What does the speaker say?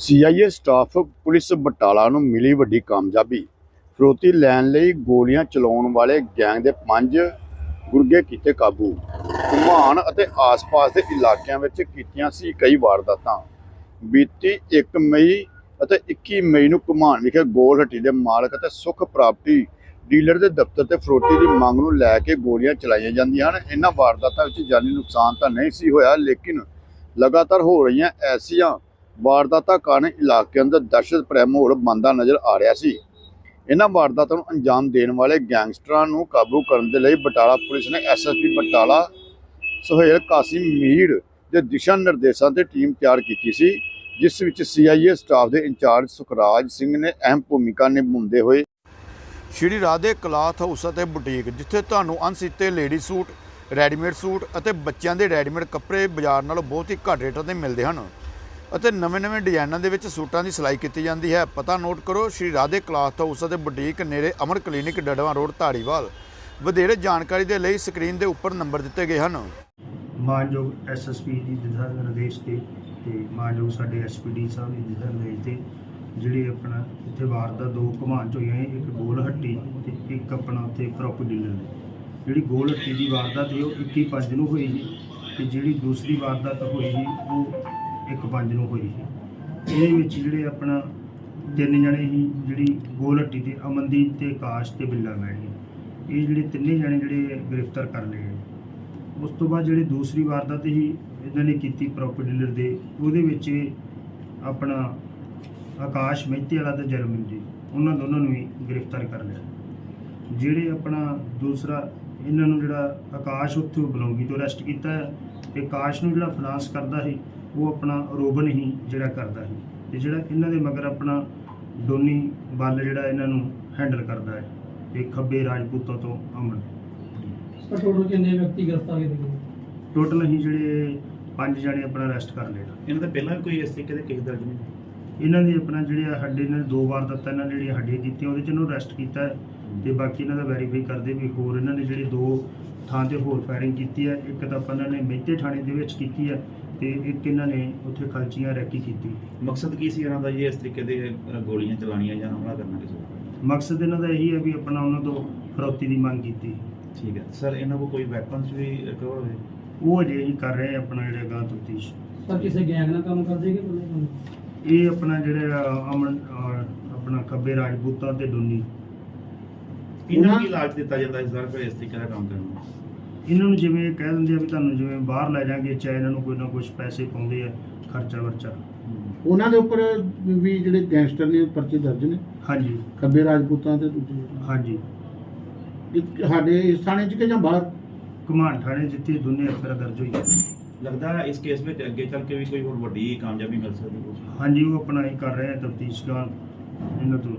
CIA staff police Batala ਨੂੰ ਮਿਲੀ ਵੱਡੀ ਕਾਮਯਾਬੀ। ਫਰੋਤੀ ਲੈਣ ਲਈ ਗੋਲੀਆਂ ਚਲਾਉਣ ਵਾਲੇ ਗੈਂਗ ਦੇ ਪੰਜ ਗੁਰਗੇ ਕੀਤੇ ਕਾਬੂ। ਘੁਮਾਣ ਅਤੇ ਆਸ-ਪਾਸ ਦੇ ਇਲਾਕਿਆਂ ਵਿੱਚ ਕੀਤੀਆਂ ਸੀ ਕਈ ਵਾਰਦਾਤਾਂ। ਬੀਤੀ 1 ਮਈ ਅਤੇ 21 ਮਈ ਨੂੰ ਘੁਮਾਣ ਵਿਖੇ ਗੋਲ ਹੱਟੀ ਦੇ ਮਾਲਕ ਅਤੇ ਸੁਖ ਪ੍ਰਾਪਰਟੀ ਡੀਲਰ ਦੇ ਦਫ਼ਤਰ ਤੇ ਫਰੋਤੀ ਦੀ ਮੰਗ ਨੂੰ ਲੈ ਕੇ ਗੋਲੀਆਂ ਚਲਾਈਆਂ ਜਾਂਦੀਆਂ ਹਨ। ਇਹਨਾਂ ਵਾਰਦਾਤਾਂ ਵਿੱਚ ਜਾਨੀ ਨੁਕਸਾਨ ਤਾਂ ਨਹੀਂ ਸੀ ਹੋਇਆ, ਲੇਕਿਨ ਲਗਾਤਾਰ ਹੋ ਰਹੀਆਂ ਐਸੀਆਂ ਵਾਰਦਾਤਾਂ ਕਾਰਨ ਇਲਾਕੇ ਅੰਦਰ ਦਹਿਸ਼ਤ ਭਰਿਆ ਮਾਹੌਲ ਬਣਦਾ ਨਜ਼ਰ ਆ ਰਿਹਾ ਸੀ। ਇਹਨਾਂ ਵਾਰਦਾਤਾਂ ਨੂੰ ਅੰਜਾਮ ਦੇਣ ਵਾਲੇ ਗੈਂਗਸਟਰਾਂ ਨੂੰ ਕਾਬੂ ਕਰਨ ਦੇ ਲਈ ਬਟਾਲਾ ਪੁਲਿਸ ਨੇ ਐਸਐਸਪੀ ਬਟਾਲਾ, ਸੁਹੇਲ ਕਾਸਿਮ ਮੀੜ ਦੇ ਦਿਸ਼ਾ ਨਿਰਦੇਸ਼ਾਂ ਤੇ ਟੀਮ ਤਿਆਰ ਕੀਤੀ ਸੀ, ਜਿਸ ਵਿੱਚ ਸੀਆਈਏ ਸਟਾਫ ਦੇ ਇੰਚਾਰਜ ਸੁਖਰਾਜ ਸਿੰਘ ਨੇ ਅਹਿਮ ਭੂਮਿਕਾ ਨਿਭਾਉਂਦੇ ਹੋਏ ਸ਼੍ਰੀ ਰਾਧੇ ਕਲਾਥ ਹਾਊਸ ਅਤੇ ਬੁਟੀਕ, ਜਿੱਥੇ ਤੁਹਾਨੂੰ ਅਣਸੀਤੇ ਲੇਡੀ ਸੂਟ, ਰੈਡੀਮੇਡ ਸੂਟ ਅਤੇ ਬੱਚਿਆਂ ਦੇ ਰੈਡੀਮੇਡ ਕੱਪੜੇ ਬਾਜ਼ਾਰ ਨਾਲੋਂ ਬਹੁਤ ਹੀ ਘੱਟ ਰੇਟਾਂ ਤੇ ਮਿਲਦੇ ਹਨ। ਅਤੇ ਨਵੇਂ-ਨਵੇਂ ਡਿਜ਼ਾਈਨਾਂ ਦੇ ਵਿੱਚ ਸੂਟਾਂ ਦੀ ਸਿਲਾਈ ਕੀਤੀ ਜਾਂਦੀ ਹੈ। ਪਤਾ ਨੋਟ ਕਰੋ, ਸ਼੍ਰੀ ਰਾਧੇ ਕਲਾਥ ਹਾਊਸ ਅਤੇ ਬੁਟੀਕ ਨੇੜੇ ਅਮਰ ਕਲੀਨਿਕ ਡੜਵਾ ਰੋਡ, ਧਾਰੀਵਾਲ। ਵਧੇਰੇ ਜਾਣਕਾਰੀ ਦੇ ਲਈ ਸਕਰੀਨ ਦੇ ਉੱਪਰ ਨੰਬਰ ਦਿੱਤੇ ਗਏ ਹਨ। ਮਾਨਯੋਗ ਐਸਐਸਪੀ ਜੀ ਦਿਸ਼ਾ ਨਿਰਦੇਸ਼ ਤੇ ਤੇ ਮਾਨਯੋਗ ਸਾਡੇ ਐਸਪੀਡੀ ਸਾਹਿਬ ਦੀ ਦਿਸ਼ਾ ਨਿਰਦੇਸ਼ ਤੇ ਜਿਹੜੇ ਆਪਣਾ ਇੱਥੇ ਵਾਰਦਾਤ ਦੋ ਘਮਾਨ ਚ ਹੋਈਆਂ ਇੱਕ ਗੋਲ ਹੱਟੀ ਤੇ ਇੱਕ ਆਪਣਾ ਉੱਥੇ ਪ੍ਰੋਪਰ ਡੀਲਰ ਨੇ। ਜਿਹੜੀ ਗੋਲ ਹੱਟੀ ਦੀ ਵਾਰਦਾਤ ਹੈ, ਉਹ 21 ਪੰਜ ਨੂੰ ਹੋਈ ਸੀ ਤੇ ਜਿਹੜੀ ਦੂਸਰੀ ਵਾਰਦਾਤ ਹੋਈ ਸੀ, ਉਹ ਇੱਕ ਪੰਜ ਨੂੰ ਹੋਈ ਸੀ। ਇਹਦੇ ਵਿੱਚ ਜਿਹੜੇ ਆਪਣਾ ਤਿੰਨ ਜਣੇ ਸੀ, ਜਿਹੜੀ ਗੋਲ ਹੱਟੀ ਤੇ ਅਮਨਦੀਪ ਤੇ ਆਕਾਸ਼ ਤੇ ਬਿੱਲਾ ਮੈਣੀ। ਇਹ ਜਿਹੜੇ ਤਿੰਨੇ ਜਣੇ ਜਿਹੜੇ ਗ੍ਰਿਫਤਾਰ ਕਰ ਲਏ ਗਏ। ਉਸ ਤੋਂ ਬਾਅਦ ਜਿਹੜੇ ਦੂਸਰੀ ਵਾਰਦਾਤ ਹੀ ਇਹਨਾਂ ਨੇ ਕੀਤੀ ਪ੍ਰੋਪਰਟੀ ਡੀਲਰ ਦੇ। ਉਹਦੇ ਵਿੱਚ ਆਪਣਾ ਆਕਾਸ਼ ਮਹਿਤੇ ਵਾਲਾ ਤੇ ਜਰਮਨ ਜੀ, ਉਹਨਾਂ ਦੋਨਾਂ ਨੂੰ ਵੀ ਗ੍ਰਿਫਤਾਰ ਕਰ ਲਿਆ। ਜਿਹੜੇ ਆਪਣਾ ਦੂਸਰਾ, ਇਹਨਾਂ ਨੂੰ ਜਿਹੜਾ ਆਕਾਸ਼ ਉੱਥੋਂ ਬਲੌਂਗੀ ਤੋਂ ਅਰੈਸਟ ਕੀਤਾ ਹੈ। ਤੇ ਆਕਾਸ਼ ਨੂੰ ਜਿਹੜਾ ਫਾਈਨਾਂਸ ਕਰਦਾ ਸੀ ਉਹ ਆਪਣਾ ਰੋਬਨ ਹੀ ਜਿਹੜਾ ਕਰਦਾ ਸੀ ਤੇ ਜਿਹੜਾ ਇਹਨਾਂ ਦੇ ਮਗਰ ਆਪਣਾ ਡੋਨੀ ਬੱਲ ਜਿਹੜਾ ਇਹਨਾਂ ਨੂੰ ਹੈਂਡਲ ਕਰਦਾ ਹੈ ਤੇ ਖੱਬੇ ਰਾਜਪੂਤਾਂ ਤੋਂ ਅਮਨ ਪਰ ਟੋਟਲ ਕਿੰਨੇ ਵਿਅਕਤੀ ਗ੍ਰਿਫਤਾਰ ਕੀਤੇ ਗਏ? ਟੋਟਲ ਅਸੀਂ ਜਿਹੜੇ ਪੰਜ ਜਣੇ ਆਪਣਾ ਅਰੈਸਟ ਕਰ ਲਏ। ਇਹਨਾਂ ਦਾ ਪਹਿਲਾਂ ਵੀ ਕੋਈ ਇਸ ਤਰੀਕੇ ਦੇ ਕੇਸ ਦਰਜ ਨਹੀਂ ਇਹਨਾਂ ਦੀ ਆਪਣਾ ਜਿਹੜੇ ਹੱਡੇ ਨੇ ਦੋ ਵਾਰ ਦਿੱਤਾ ਇਹਨਾਂ ਨੇ ਜਿਹੜੀਆਂ ਹੱਡੀਆਂ ਕੀਤੀਆਂ ਉਹਦੇ ਚ ਇਹਨੂੰ ਅਰੈਸਟ ਕੀਤਾ ਹੈ ਤੇ ਬਾਕੀ ਇਹਨਾਂ ਦਾ ਵੈਰੀਫਾਈ ਕਰਦੇ ਵੀ ਹੋਰ ਇਹਨਾਂ ਨੇ ਜਿਹੜੇ ਦੋ ਥਾਂ ਤੇ ਹੋਰ ਫਾਇਰਿੰਗ ਕੀਤੀ ਹੈ ਇੱਕ ਤਾਂ ਆਪਾਂ ਇਹਨਾਂ ਨੇ ਮਹਿਤੇ ਥਾਣੇ ਦੇ ਵਿੱਚ ਕੀਤੀ ਹੈ ਤੇ ਇੱਕ ਇਹਨਾਂ ਨੇ ਉੱਥੇ ਖਲਚੀਆਂ ਰੈਕੀ ਕੀਤੀ। ਮਕਸਦ ਕੀ ਸੀ ਇਹਨਾਂ ਦਾ ਜੀ ਇਸ ਤਰੀਕੇ ਦੇ ਅ, ਗੋਲੀਆਂ ਚਲਾਉਣੀਆਂ ਜਾਂ ਹਮਲਾ ਕਰਨਾ ਕਿਸੇ ਉੱਪਰ ਮਕਸਦ ਇਹਨਾਂ ਦਾ ਇਹੀ ਹੈ ਵੀ ਆਪਣਾ ਉਹਨਾਂ ਤੋਂ ਫਰੌਤੀ ਦੀ ਮੰਗ ਕੀਤੀ। ਠੀਕ ਹੈ ਸਰ ਇਹਨਾਂ ਕੋਲ ਕੋਈ ਵੈਪਨਸ ਵੀ ਰਿਕਵਰ ਹੋਏ? ਉਹ ਅਜੇ ਹੀ ਕਰ ਰਹੇ ਆ ਆਪਣਾ ਜਿਹੜਾ ਗਾਂ ਤਫਤੀਸ਼ ਸਰ ਕਿਸੇ ਗੈਂਗ ਨਾਲ ਕੰਮ ਕਰਦੇ ਕਿ ਕੰਮ? ਇਹ ਆਪਣਾ ਜਿਹੜਾ ਅਮਨ ਅਹ, ਆਪਣਾ ਖੱਬੇ ਰਾਜਪੂਤਾਂ ਤੇ ਡੋਨੀ। ਇਹਨਾਂ ਨੂੰ ਕੀ ਲਾਲਚ ਦਿੱਤਾ ਜਾਂਦਾ ਇਸ ਦਰ ਇਸ ਤਰੀਕੇ ਦਾ ਕੰਮ ਕਰਨ ਨੂੰ? ਇਹਨਾਂ ਨੂੰ ਜਿਵੇਂ ਕਹਿ ਦਿੰਦੇ ਆ ਵੀ ਤੁਹਾਨੂੰ ਜਿਵੇਂ ਬਾਹਰ ਲੈ ਜਾਾਂਗੇ ਚਾਹੇ ਇਹਨਾਂ ਨੂੰ ਕੋਈ ਨਾ ਕੁਝ ਪੈਸੇ ਪਾਉਂਦੇ ਆ ਖਰਚਾ ਵਰਚਾ। ਉਹਨਾਂ ਦੇ ਉੱਪਰ ਵੀ ਜਿਹੜੇ ਗੈਂਗਸਟਰ ਨੇ ਪਰਚੇ ਦਰਜ ਨੇ? ਹਾਂਜੀ। ਖੱਬੇ ਰਾਜਪੂਤਾਂ ਤੇ ਦੂਜੇ ਹਾਂਜੀ। ਇਹ ਸਾਡੇ ਇਸ ਥਾਣੇ 'ਚ ਕਿ ਜਾਂ ਬਾਹਰ? ਘਮਾਨ ਥਾਣੇ ਜਿੱਥੇ ਦੋਨੇ ਅਫਸਰ ਦਰਜ ਹੋਈ ਲੱਗਦਾ ਹੈ ਇਸ ਕੇਸ ਵਿੱਚ ਅੱਗੇ ਚੱਲ ਕੇ ਵੀ ਕੋਈ ਹੋਰ ਵੱਡੀ ਕਾਮਯਾਬੀ ਮਿਲ ਸਕਦੀ ਹੈ। ਹਾਂਜੀ ਉਹ ਆਪਣਾ ਹੀ ਕਰ ਰਹੇ ਆ ਤਫਤੀਸ਼ ਦਾ ਇਹਨਾਂ ਤੋਂ।